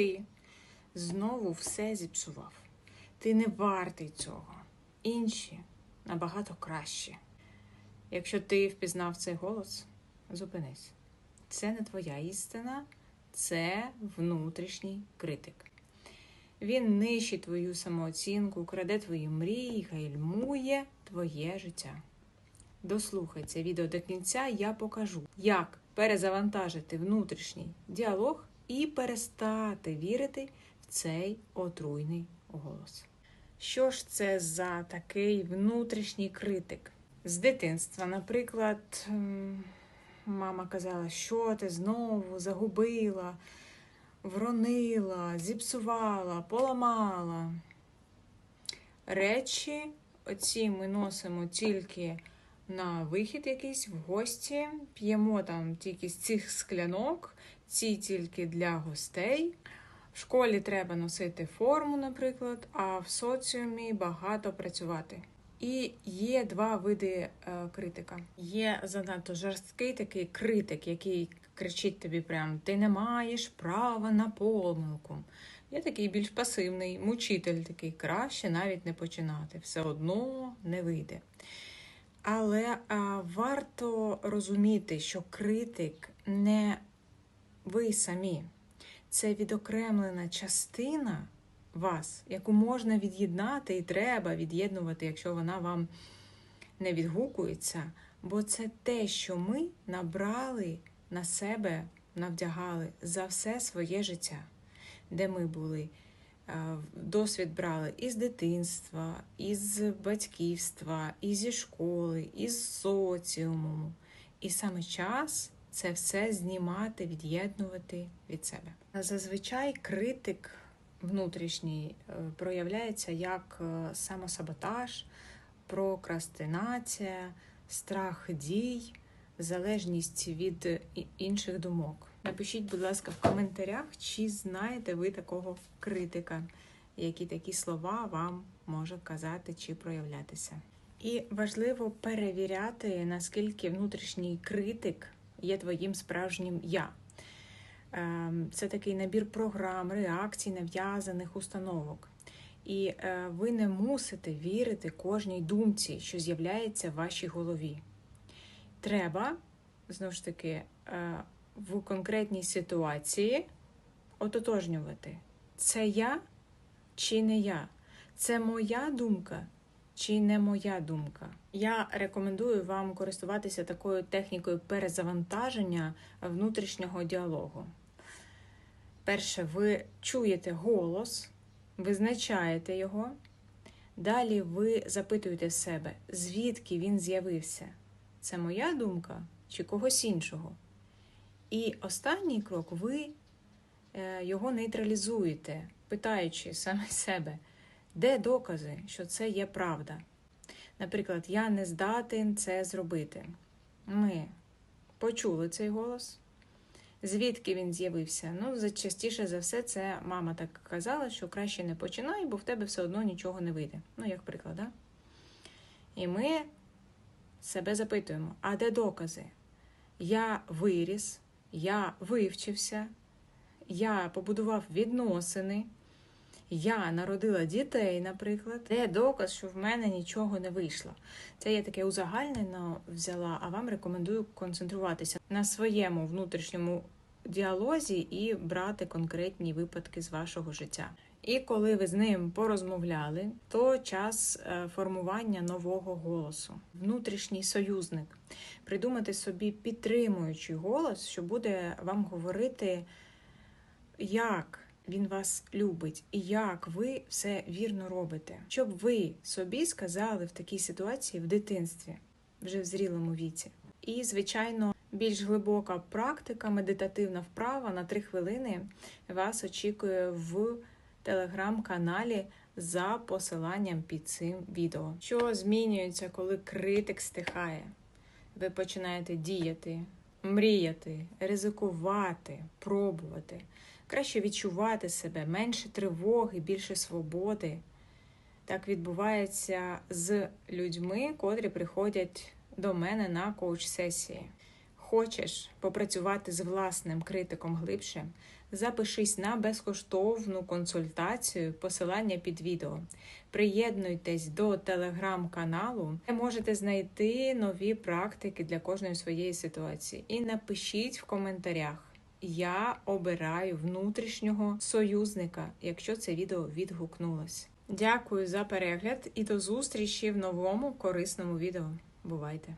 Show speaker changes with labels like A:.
A: Ти знову все зіпсував. Ти не вартий цього. Інші набагато краще. Якщо ти впізнав цей голос, зупинись. Це не твоя істина, це внутрішній критик. Він нищить твою самооцінку, краде твої мрії, гальмує твоє життя. Дослухай це відео до кінця, я покажу, як перезавантажити внутрішній діалог і перестати вірити в цей отруйний голос. Що ж це за такий внутрішній критик? З дитинства, наприклад, мама казала, що ти знову загубила, вронила, зіпсувала, поламала. Речі оці ми носимо тільки на вихід якийсь в гості, п'ємо там тільки з цих склянок, ці тільки для гостей. В школі треба носити форму, наприклад, а в соціумі багато працювати. І є два види е, критика. Є занадто жорсткий такий критик, який кричить тобі прям ти не маєш права на помилку. Є такий більш пасивний, мучитель такий, краще навіть не починати. Все одно не вийде. Але а, варто розуміти, що критик не ви самі. Це відокремлена частина вас, яку можна від'єднати і треба від'єднувати, якщо вона вам не відгукується. Бо це те, що ми набрали на себе, навдягали за все своє життя, де ми були. Е, Досвід брали із дитинства, із батьківства, і зі школи, із соціуму. І саме час це все знімати, від'єднувати від себе. Зазвичай критик внутрішній е, проявляється як е, самосаботаж, прокрастинація, страх дій, залежність від інших думок. Напишіть, будь ласка, в коментарях, чи знаєте ви такого критика, які такі слова вам може казати чи проявлятися. І важливо перевіряти, наскільки внутрішній критик є твоїм справжнім я. Ем, Це такий набір програм, реакцій, нав'язаних установок. І е, ви не мусите вірити кожній думці, що з'являється в вашій голові. Треба, знову ж таки, е, в конкретній ситуації ототожнювати, це я чи не я, це моя думка чи не моя думка. Я рекомендую вам користуватися такою технікою перезавантаження внутрішнього діалогу. Перше, ви чуєте голос, визначаєте його. Далі ви запитуєте себе, звідки він з'явився. Це моя думка чи когось іншого. І останній крок ви е, його нейтралізуєте, питаючи саме себе, де докази, що це є правда. Наприклад, я не здатен це зробити. Ми почули цей голос. Звідки він з'явився? Ну, частіше за все, це мама так казала, що краще не починай, бо в тебе все одно нічого не вийде. Ну, як приклад, да? І ми себе запитуємо: а де докази? Я виріс, я вивчився, я побудував відносини, я народила дітей, наприклад. Де доказ, що в мене нічого не вийшло? Це я таке узагальнено взяла, а вам рекомендую концентруватися на своєму внутрішньому діалозі і брати конкретні випадки з вашого життя. І коли ви з ним порозмовляли, то час е, формування нового голосу, внутрішній союзник. Придумати собі підтримуючий голос, що буде вам говорити, як він вас любить і як ви все вірно робите. Щоб ви собі сказали в такій ситуації в дитинстві, вже в зрілому віці. І, звичайно, більш глибока практика, медитативна вправа на три хвилини вас очікує в телеграм-каналі за посиланням під цим відео. Що змінюється, коли критик стихає? Ви починаєте діяти, мріяти, ризикувати, пробувати, краще відчувати себе, менше тривоги, більше свободи. Так відбувається з людьми, котрі приходять до мене на коуч-сесії. Хочеш попрацювати з власним критиком глибше? Запишись на безкоштовну консультацію, посилання під відео. Приєднуйтесь до телеграм-каналу, де можете знайти нові практики для кожної своєї ситуації. І напишіть в коментарях. Я обираю внутрішнього союзника, якщо це відео відгукнулось. Дякую за перегляд і до зустрічі в новому корисному відео. Бувайте!